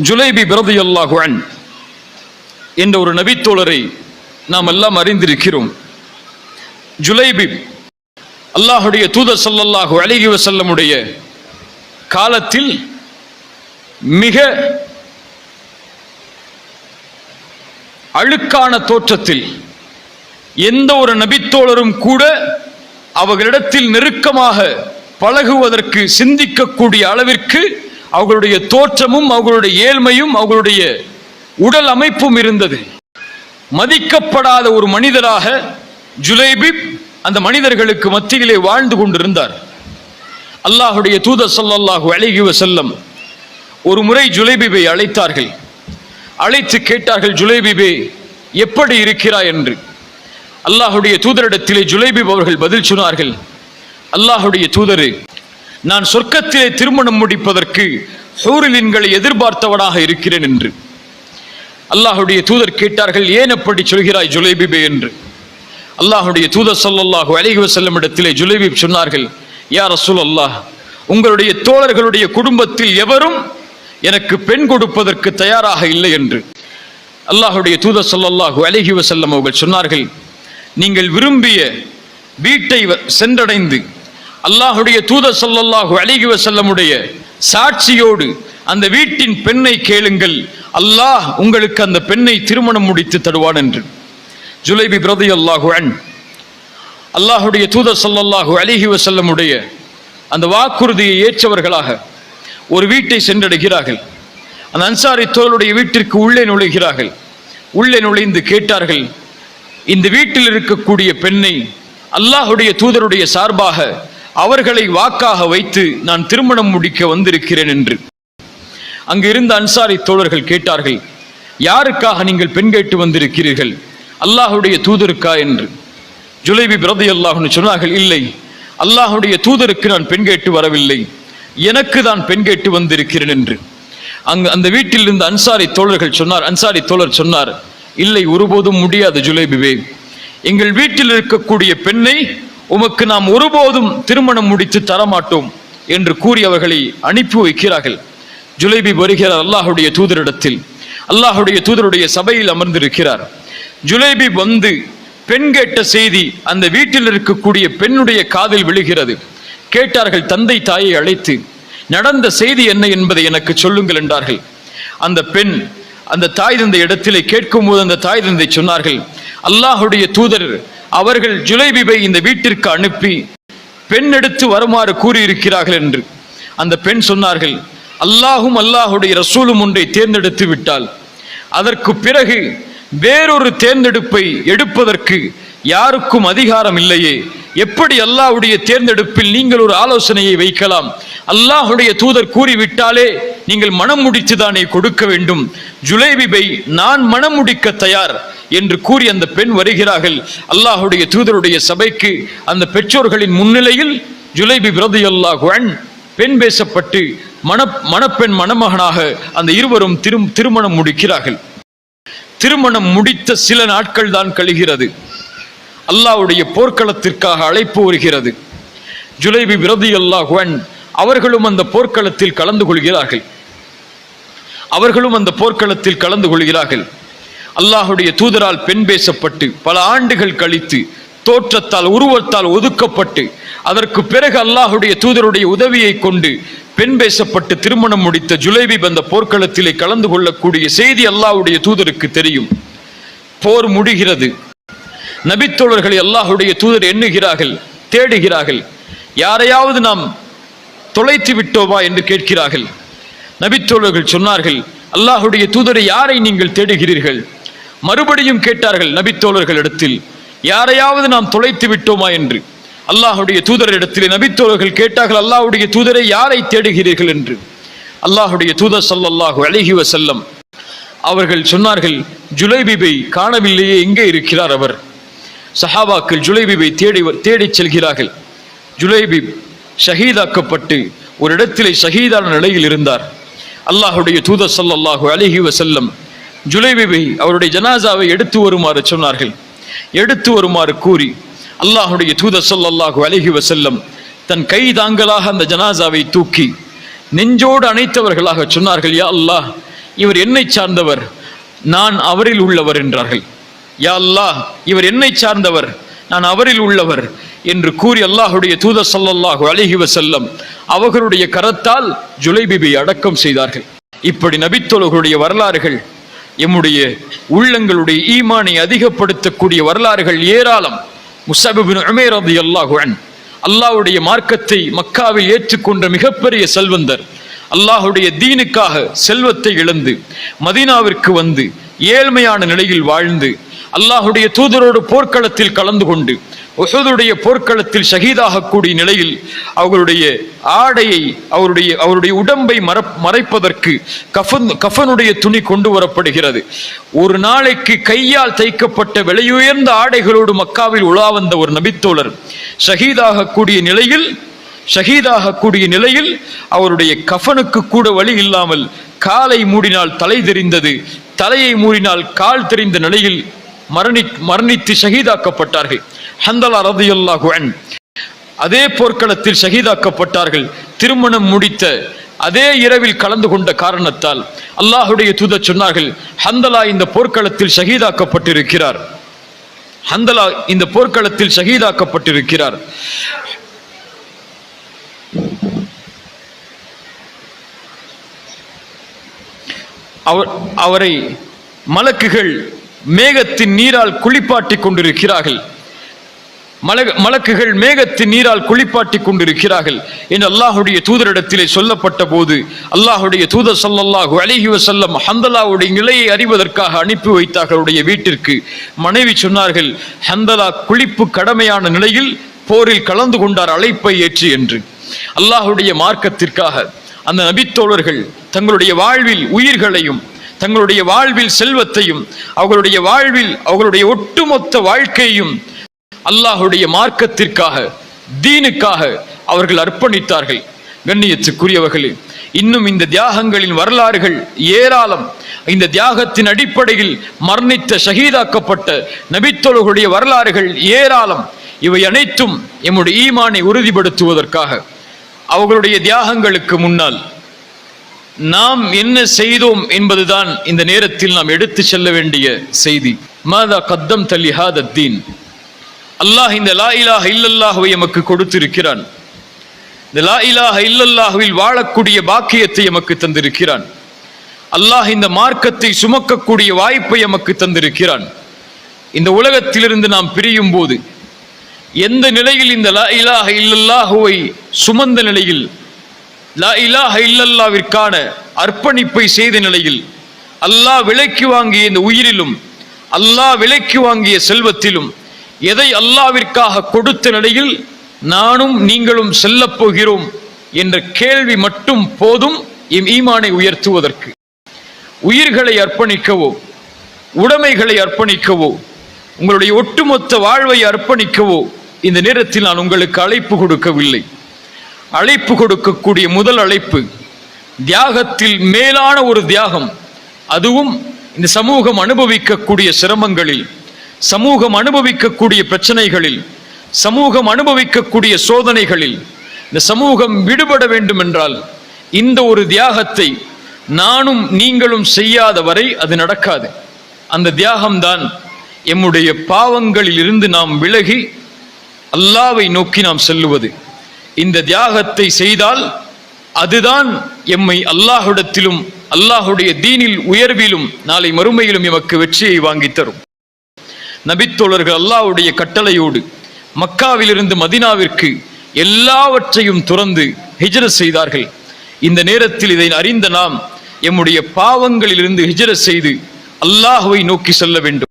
ஜுலைபி பிரதி அல்லாஹுவன் என்ற ஒரு நபித்தோழரை நாம் எல்லாம் அறிந்திருக்கிறோம். ஜுலைபி அல்லாஹுடைய தூதர் ஸல்லல்லாஹு அலைஹி வசல்லமுடைய காலத்தில் மிக அழுக்கான தோற்றத்தில் எந்த ஒரு நபித்தோழரும் கூட அவர்களிடத்தில் நெருக்கமாக பழகுவதற்கு சிந்திக்கக்கூடிய அளவிற்கு அவர்களுடைய தோற்றமும் அவர்களுடைய ஏழ்மையும் அவர்களுடைய உடல் அமைப்பும் இருந்தது. மதிக்கப்படாத ஒரு மனிதராக ஜுலைபிப் அந்த மனிதர்களுக்கு மத்தியிலே வாழ்ந்து கொண்டிருந்தார். அல்லாஹுடைய தூதர் ஸல்லல்லாஹு அழகிவ செல்லம் ஒரு முறை ஜுலைபிபை அழைத்தார்கள். அழைத்து கேட்டார்கள் ஜுலைபிபே எப்படி இருக்கிறாய்? என்று. அல்லாஹுடைய தூதரிடத்திலே ஜுலைபிப் அவர்கள் பதில் சொன்னார்கள் அல்லாஹுடைய தூதரு நான் சொர்க்கத்திலே திருமணம் முடிப்பதற்கு ஹூரிலின்களை எதிர்பார்த்தவனாக இருக்கிறேன் என்று. அல்லாஹுடைய தூதர் கேட்டார்கள் ஏன் அப்படி சொல்கிறாய் ஜுலேபிபே? என்று. அல்லாஹுடைய தூதர் சொல்லல்லாஹு அலிஹி வசல்லம் இடத்திலே ஜுலேபிப் சொன்னார்கள் யா ரசூலல்லாஹ் உங்களுடைய தோழர்களுடைய குடும்பத்தில் எவரும் எனக்கு பெண் கொடுப்பதற்கு தயாராக இல்லை என்று. அல்லாஹுடைய தூதர் சொல்லல்லாஹு அலிஹி வசல்லம் அவர்கள் சொன்னார்கள் நீங்கள் விரும்பிய வீட்டை வ- சென்றடைந்து அல்லாஹுடைய தூதர் சொல்லல்லாஹு அழகி வசல்லமுடைய சாட்சியோடு அந்த வீட்டின் பெண்ணை கேளுங்கள். அல்லாஹ் உங்களுக்கு அந்த பெண்ணை திருமணம் முடித்து தருவான் என்று. ஜுலைபி பிரதி அல்லாஹு அன் அல்லாஹுடைய தூதர் சொல்லல்லாஹு அழகி வசல்லமுடைய அந்த வாக்குறுதியை ஏற்றவர்களாக ஒரு வீட்டை சென்றடைகிறார்கள். அந்த அன்சாரி தோளுடைய வீட்டிற்கு உள்ளே நுழைகிறார்கள். உள்ளே நுழைந்து கேட்டார்கள் இந்த வீட்டில் இருக்கக்கூடிய பெண்ணை அல்லாஹுடைய தூதருடைய சார்பாக அவர்களை வாக்காக வைத்து நான் திருமணம் முடிக்க வந்திருக்கிறேன் என்று. அங்கு இருந்த அன்சாரி தோழர்கள் கேட்டார்கள் யாருக்காக நீங்கள் பெண் கேட்டு வந்திருக்கிறீர்கள்? அல்லாஹுடைய தூதருக்கா? என்று. ஜுலைபி பிரதி அல்லாஹ்னு சொன்னார்கள் இல்லை அல்லாஹுடைய தூதருக்கு நான் பெண் கேட்டு வரவில்லை. எனக்கு தான் பெண் கேட்டு வந்திருக்கிறேன் என்று. அங்கு அந்த வீட்டில் இருந்த அன்சாரி தோழர்கள் சொன்னார் அன்சாரி தோழர் சொன்னார் இல்லை ஒருபோதும் முடியாது ஜுலைபிவே. எங்கள் வீட்டில் இருக்கக்கூடிய பெண்ணை உமக்கு நாம் ஒருபோதும் திருமணம் முடித்து தரமாட்டோம் என்று கூறி அவர்களை அனுப்பி வைக்கிறார்கள். ஜுலைபி வருகிறார் அல்லாஹுடைய தூதரிடத்தில். அல்லாஹுடைய தூதருடைய சபையில் அமர்ந்திருக்கிறார். ஜுலைபி வந்து பெண் கேட்ட செய்தி அந்த வீட்டில் இருக்கக்கூடிய பெண்ணுடைய காதில் விழுகிறது. கேட்டார்கள் தந்தை தாயை அழைத்து நடந்த செய்தி என்ன என்பதை எனக்கு சொல்லுங்கள் என்றார்கள். அந்த பெண் அந்த தாய் தந்தை இடத்திலே கேட்கும் போது அந்த தாய் தந்தை சொன்னார்கள் அல்லாஹுடைய தூதர் அவர்கள் ஜுலைபிபை இந்த வீட்டிற்கு அனுப்பி பெண் எடுத்து வருமாறு கூறியிருக்கிறார்கள் என்று. அந்த பெண் சொன்னார்கள் அல்லாஹும் அல்லாஹுடைய ரசூலும் ஒன்றை தேர்ந்தெடுத்து விட்டால். அதற்கு பிறகு வேறொரு தேர்ந்தெடுப்பை எடுப்பதற்கு யாருக்கும் அதிகாரம் இல்லையே. எப்படி அல்லாஹுடைய தேர்ந்தெடுப்பில் நீங்கள் ஒரு ஆலோசனையை வைக்கலாம்? அல்லாஹுடைய தூதர் கூறிவிட்டாலே நீங்கள் மனம் முடித்துதானே கொடுக்க வேண்டும். ஜுலேபிபை நான் மனம் முடிக்க தயார். என்று கூறி அந்த பெண் வருகிறார்கள். அல்லாஹுடைய தூதருடைய சபைக்கு அந்த பெற்றோர்களின் முன்னிலையில் ஜுலைபி பிரதி பெண் பேசப்பட்டு மண மணப்பெண் மணமகனாக அந்த இருவரும் திரும் திருமணம் முடிக்கிறார்கள். திருமணம் முடித்த சில நாட்கள் தான் கழிகிறது. அல்லாவுடைய போர்க்களத்திற்காக அழைப்பு வருகிறது. ஜுலைபி பிரதி அல்லாஹுவன் அவர்களும் அந்த போர்க்களத்தில் கலந்து கொள்கிறார்கள். அவர்களும் அந்த போர்க்களத்தில் கலந்து கொள்கிறார்கள். அல்லாஹுடைய தூதரால் பெண் பேசப்பட்டு பல ஆண்டுகள் கழித்து தோற்றத்தால் உருவத்தால் ஒதுக்கப்பட்டு அதற்கு பிறகு அல்லாஹுடைய தூதருடைய உதவியை கொண்டு பெண் பேசப்பட்டு திருமணம் முடித்த ஜுலைபி வந்த போர்க்களத்திலே கலந்து கொள்ளக்கூடிய செய்தி அல்லாஹுடைய தூதருக்கு தெரியும். போர் முடிகிறது. நபித்தோழர்களை அல்லாஹுடைய தூதர் எண்ணுகிறார்கள் தேடுகிறார்கள். யாரையாவது நாம் தொலைத்து விட்டோமா என்று கேட்கிறார்கள். நபித்தோழர்கள் சொன்னார்கள் அல்லாஹுடைய தூதரை யாரை நீங்கள் தேடுகிறீர்கள்? மறுபடியும் கேட்டார்கள் நபித்தோழர்கள் இடத்தில் யாரையாவது நாம் தொலைத்து விட்டோமா என்று? அல்லாஹுடைய தூதரிடத்தில் நபித்தோழர்கள் கேட்டார்கள் அல்லாஹுடைய தூதரை யாரை தேடுகிறீர்கள் என்று? அல்லாஹுடைய தூதர் ஸல்லல்லாஹு அழகி வசல்லம் அவர்கள் சொன்னார்கள் ஜுலைபிபை காணவில்லையே எங்கே இருக்கிறார் அவர்? சஹாபாக்கள் ஜுலைபிபை தேடி தேடிச் செல்கிறார்கள். ஜுலைபிப் ஷஹீதாக்கப்பட்டு ஒரு இடத்திலே ஷஹீதான நிலையில் இருந்தார். அல்லாஹுடைய தூதர் ஸல்லல்லாஹு அலைஹி வசல்லம் ஜுலைபிபை அவருடைய ஜனாசாவை எடுத்து வருமாறு சொன்னார்கள். எடுத்து வருமாறு கூறி அல்லாஹுடைய தூத சொல்லாஹு அழகி வசல்லம் தன் கை தாங்களாக அந்த ஜனாசாவை தூக்கி நெஞ்சோடு அணைத்தவர்களாக சொன்னார்கள் யா அல்லாஹ் இவர் என்னை சார்ந்தவர் நான் அவரில் உள்ளவர் என்றார்கள். யா அல்லாஹ் இவர் என்னை சார்ந்தவர் நான் அவரில் உள்ளவர் என்று கூறி அல்லாஹுடைய தூத ஸல்லல்லாஹு அழகி வசல்லம் அவர்களுடைய கரத்தால் ஜுலைபிபை அடக்கம் செய்தார்கள். இப்படி நபித்தொழுகளுடைய வரலாறுகள் எம்முடைய உள்ளங்களுடைய ஈமானை அதிகப்படுத்தக்கூடிய வரலாறுகள் ஏராளம். முசபிபின் உமேர் ரலியல்லாஹு அல்லாஹுவன் அல்லாஹ்வுடைய மார்க்கத்தை மக்காவில் ஏற்றுக்கொண்ட மிகப்பெரிய செல்வந்தர். அல்லாஹுடைய தீனுக்காக செல்வத்தை இழந்து மதீனாவிற்கு வந்து ஏழ்மையான நிலையில் வாழ்ந்து அல்லாஹுடைய தூதரோடு போர்க்களத்தில் கலந்து கொண்டு ஒசதுடைய போர்க்களத்தில் ஷஹீதாகக்கூடிய நிலையில் அவர்களுடைய ஆடையை அவருடைய அவருடைய உடம்பை மற மறைப்பதற்கு கஃபன் கஃபனுடைய துணி கொண்டு வரப்படுகிறது. ஒரு நாளைக்கு கையால் தைக்கப்பட்ட விலையுயர்ந்த ஆடைகளோடு மக்காவில் உலா வந்த ஒரு நபித்தோழர் ஷஹீதாகக்கூடிய நிலையில் ஷஹீதாகக்கூடிய நிலையில் அவருடைய கஃபனுக்கு கூட வழி இல்லாமல் காலை மூடினால் தலை தெரிந்தது தலையை மூடினால் கால் தெரிந்த நிலையில் மரணி மரணித்து ஷஹீதாக்கப்பட்டார்கள். ஹந்தலா ரதியுல்லாஹு அன். அதே போர்க்களத்தில் ஷஹீதாக்கப்பட்டார்கள். திருமணம் முடித்த அதே இரவில் கலந்து கொண்ட காரணத்தால் அல்லாஹுடைய தூத சொன்னார்கள் ஹந்தலா இந்த போர்க்களத்தில் ஷஹீதாக்கப்பட்டிருக்கிறார். ஹந்தலா இந்த போர்க்களத்தில் ஷஹீதாக்கப்பட்டிருக்கிறார். அவர் அவரை மலக்குகள் மேகத்தின் நீரால் குளிப்பாட்டி கொண்டிருக்கிறார்கள். மலக மலக்குகள் மேகத்தின் நீரால் குளிப்பாட்டி கொண்டிருக்கிறார்கள் என்று அல்லாஹுடைய தூதரிடத்திலே சொல்லப்பட்ட போது அல்லாஹுடைய தூதர் ஸல்லல்லாஹு அலைஹி வசல்லம் ஹந்தலாவுடைய நிலையை அறிவதற்காக அனுப்பி வைத்தார்கள் அவருடைய வீட்டிற்கு. மனைவி சொன்னார்கள் ஹந்தலா குளிப்பு கடமையான நிலையில் போரில் கலந்து கொண்டார் அழைப்பை ஏற்று என்று. அல்லாஹுடைய மார்க்கத்திற்காக அந்த நபித்தோழர்கள் தங்களுடைய வாழ்வில் உயிர்களையும் தங்களுடைய வாழ்வில் செல்வத்தையும் அவர்களுடைய வாழ்வில் அவர்களுடைய ஒட்டுமொத்த வாழ்க்கையையும் அல்லாஹுடைய மார்க்கத்திற்காக தீனுக்காக அவர்கள் அர்ப்பணித்தார்கள். கண்ணியத்துக்குரியவர்களே இன்னும் இந்த தியாகங்களின் வரலாறுகள் ஏராளம். இந்த தியாகத்தின் அடிப்படையில் மரணித்த ஷஹீதாக்கப்பட்ட நபித்தொழுகளுடைய வரலாறுகள் ஏராளம். இவை அனைத்தும் எம்முடைய ஈமானை உறுதிப்படுத்துவதற்காக. அவர்களுடைய தியாகங்களுக்கு முன்னால் நாம் என்ன செய்தோம் என்பதுதான் இந்த நேரத்தில் நாம் எடுத்து செல்ல வேண்டிய செய்தி. மாதா கத்தம் தல்லி தத்தீன் அல்லாஹ் இந்த லா இலாஹ இல்லல்லாஹுவை எமக்கு கொடுத்திருக்கிறான். இந்த லா இலாஹ இல்லல்லாஹுவில் வாழக்கூடிய பாக்கியத்தை எமக்கு தந்திருக்கிறான். அல்லாஹ் இந்த மார்க்கத்தை சுமக்கக்கூடிய வாய்ப்பை எமக்கு தந்திருக்கிறான். இந்த உலகத்திலிருந்து நாம் பிரியும் போது எந்த நிலையில் இந்த லா இலாஹ இல்லல்லாஹுவை சுமந்த நிலையில் லா இலாஹ இல்லல்லாவிற்கான அர்ப்பணிப்பை செய்த நிலையில் அல்லாஹ் விலைக்கு வாங்கிய இந்த உயிரிலும் அல்லாஹ் விலைக்கு வாங்கிய செல்வத்திலும் எதை அல்லாவிற்காக கொடுத்த நிலையில் நானும் நீங்களும் செல்லப் போகிறோம் என்ற கேள்வி மட்டும் போதும் எம் ஈமானை உயர்த்துவதற்கு. உயிர்களை அர்ப்பணிக்கவோ உடைமைகளை அர்ப்பணிக்கவோ உங்களுடைய ஒட்டுமொத்த வாழ்வை அர்ப்பணிக்கவோ இந்த நேரத்தில் நான் உங்களுக்கு அழைப்பு கொடுக்கவில்லை. அழைப்பு கொடுக்கக்கூடிய முதல் அழைப்பு தியாகத்தில் மேலான ஒரு தியாகம். அதுவும் இந்த சமூகம் அனுபவிக்கக்கூடிய சிரமங்களில் சமூகம் அனுபவிக்கக்கூடிய பிரச்சனைகளில் சமூகம் அனுபவிக்கக்கூடிய சோதனைகளில் இந்த சமூகம் விடுபட வேண்டும் என்றால் இந்த ஒரு தியாகத்தை நானும் நீங்களும் செய்யாத வரை அது நடக்காது. அந்த தியாகம்தான் எம்முடைய பாவங்களில் இருந்து நாம் விலகி அல்லாவை நோக்கி நாம் செல்லுவது. இந்த தியாகத்தை செய்தால் அதுதான் எம்மை அல்லாஹுடத்திலும் அல்லாஹுடைய தீனில் உயர்விலும் நாளை மறுமையிலும் எமக்கு வெற்றியை வாங்கி தரும். நபித்தோழர்கள் அல்லாஹ்வுடைய கட்டளையோடு மக்காவிலிருந்து மதினாவிற்கு எல்லாவற்றையும் துறந்து ஹிஜர செய்தார்கள். இந்த நேரத்தில் இதை அறிந்த நாம் எம்முடைய பாவங்களிலிருந்து ஹிஜர செய்து அல்லாஹுவை நோக்கி செல்ல வேண்டும்.